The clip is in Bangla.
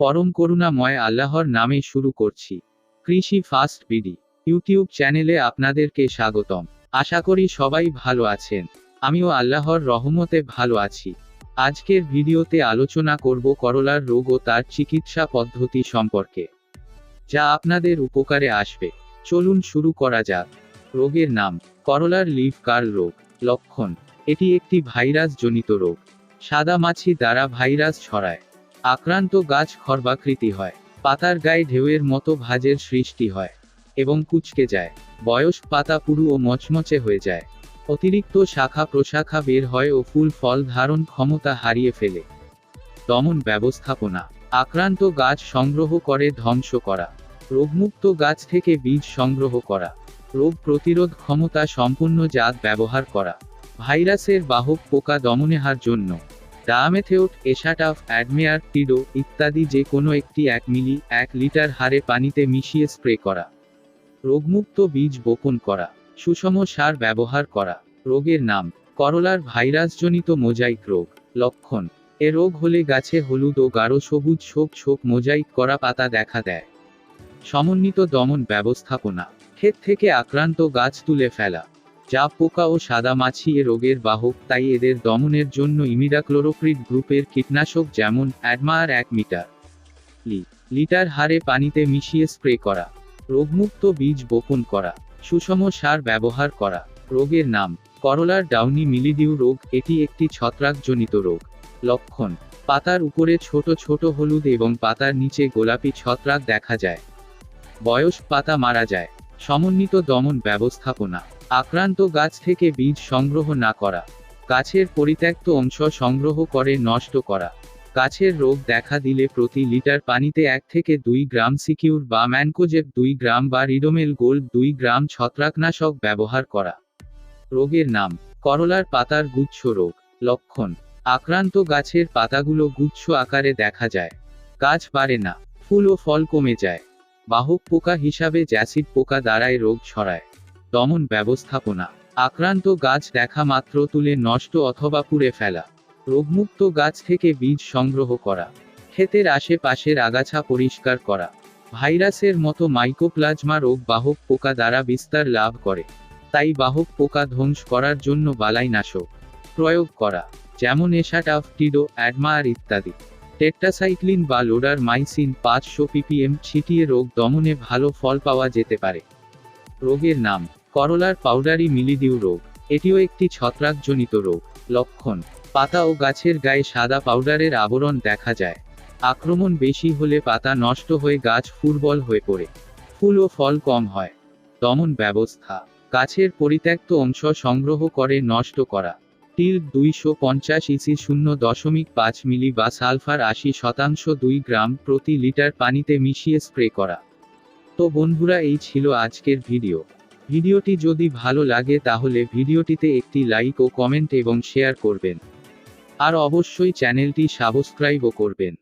পরম করুণাময় আল্লাহর নামে শুরু করছি। কৃষি ফাস্ট বিডি, ইউটিউব চ্যানেলে আপনাদেরকে স্বাগতম। আশা করি সবাই ভালো আছেন। আমিও আল্লাহর রহমতে ভালো আছি। আজকের ভিডিওতে আলোচনা করব করলার রোগ ও তার চিকিৎসা পদ্ধতি সম্পর্কে। যা আপনাদের উপকারে আসবে। চলুন শুরু করা যাক। রোগের নাম, করলার লিভ কার রোগ। লক্ষণ, এটি একটি ভাইরাস জনিত রোগ। সাদা মাছি দ্বারা ভাইরাস ছড়ায়। আক্রান্ত গাছ খর্বাকৃতি হয়। পাতার গায়ে ঢেউয়ের মতো ভাজের সৃষ্টি হয় এবং কুচকে যায়। বয়স পাতা পুরু ও মচমচে হয়ে যায়। অতিরিক্ত শাখা প্রশাখা বের হয় ও ফুল ফল ধারণ ক্ষমতা হারিয়ে ফেলে। দমন ব্যবস্থাপনা। আক্রান্ত গাছ সংগ্রহ করে ধ্বংস করা। রোগমুক্ত গাছ থেকে বীজ সংগ্রহ করা। রোগ প্রতিরোধ ক্ষমতা সম্পূর্ণ জাত ব্যবহার করা। ভাইরাসের বাহক পোকা দমনেহার জন্য ডায়ামেথেওট এশাটাফ, অ্যাডমেয়ার, টিডো ইত্যাদি যে কোনো একটি এক মিলি, এক লিটার হারে পানিতে মিশিয়ে স্প্রে করা। রোগমুক্ত বীজ বপন করা। সুষম সার ব্যবহার করা। রোগের নাম, করলার ভাইরাসজনিত মোজাইক রোগ। লক্ষণ, এ রোগ হলে গাছে হলুদ ও গাঢ় সবুজ শোক শোক মোজাইক করা পাতা দেখা দেয়। সমন্বিত দমন ব্যবস্থাপনা, ক্ষেত থেকে আক্রান্ত গাছ তুলে ফেলা। যা পোকা ও সাদা মাছি এ রোগের বাহক, তাই এদের দমনের জন্য ইমিডাক্লোরোপ্রিড গ্রুপের কীটনাশক যেমন অ্যাডমার এক মিটার, লি, লিটার হারে পানিতে মিশিয়ে স্প্রে করা, রোগমুক্ত বীজ বপন করা, সুষম সার ব্যবহার করা, রোগের নাম, করলার ডাউনি মিলিডিউ রোগ, এটি একটি ছত্রাকজনিত রোগ, লক্ষণ, পাতার উপরে ছোট ছোট হলুদ এবং পাতার নিচে গোলাপি ছত্রাক দেখা যায়, বয়স পাতা মারা যায়, সমন্বিত দমন ব্যবস্থাপনা। আক্রান্ত গাছ থেকে বীজ সংগ্রহ না করা। গাছের পরিত্যক্ত অংশ সংগ্রহ করে নষ্ট করা। গাছের রোগ দেখা দিলে প্রতি লিটার পানিতে এক থেকে দুই গ্রাম সিকিউর বা ম্যানকোজেব দুই গ্রাম বা রিডোমেল গোল্ড দুই গ্রাম ছত্রাকনাশক ব্যবহার করা। রোগের নাম, করলার পাতার গুচ্ছ রোগ। লক্ষণ, আক্রান্ত গাছের পাতাগুলো গুচ্ছ আকারে দেখা যায়। গাছ বাড়ে না, ফুল ও ফল কমে যায়। বাহক পোকা হিসাবে জ্যাসিড পোকা দ্বারাই রোগ ছড়ায়। দমন ব্যবস্থাপনা। আক্রান্ত গাছ দেখা মাত্র তুলে নষ্ট অথবা পুড়ে ফেলা। রোগমুক্ত গাছ থেকে বীজ সংগ্রহ করা। ক্ষেতের আশেপাশের আগাছা পরিষ্কার করা। ভাইরাসের মতো মাইকোপ্লাজমা রোগ বাহক পোকা দ্বারা বিস্তার লাভ করে। তাই বাহক পোকা ধ্বংস করার জন্য বালাইনাশক প্রয়োগ করা। যেমন এশাটাফ টিডো অ্যাডমার ইত্যাদি। টেট্টাসাইক্লিন বা লোডার মাইসিন পাঁচশো পিপিএম ছিটিয়ে রোগ দমনে ভালো ফল পাওয়া যেতে পারে। রোগের নাম করলার পাউডারি মিলিডিউ রোগ, এটিও একটি ছত্রাকজনিত রোগ, লক্ষণ। পাতা ও গাছের গায়ে সাদা পাউডারের আবরণ দেখা যায়। আক্রমণ বেশি হলে পাতা নষ্ট হয়ে গাছ ফুরবল হয়ে পড়ে। ফুল ও ফল কম হয়। দমন ব্যবস্থা। গাছের পরিত্যক্ত অংশ সংগ্রহ করে নষ্ট করা। টিল দুইশো পঞ্চাশ ইসি শূন্য দশমিক পাঁচ মিলি বা সালফার আশি শতাংশ দুই গ্রাম প্রতি লিটার পানিতে মিশিয়ে স্প্রে করা। তো বন্ধুরা, এই ছিল আজকের ভিডিও। ভিডিওটি যদি ভালো লাগে তাহলে ভিডিওটিতে একটি লাইক ও কমেন্ট এবং শেয়ার করবেন। আর অবশ্যই চ্যানেলটি সাবস্ক্রাইবও করবেন।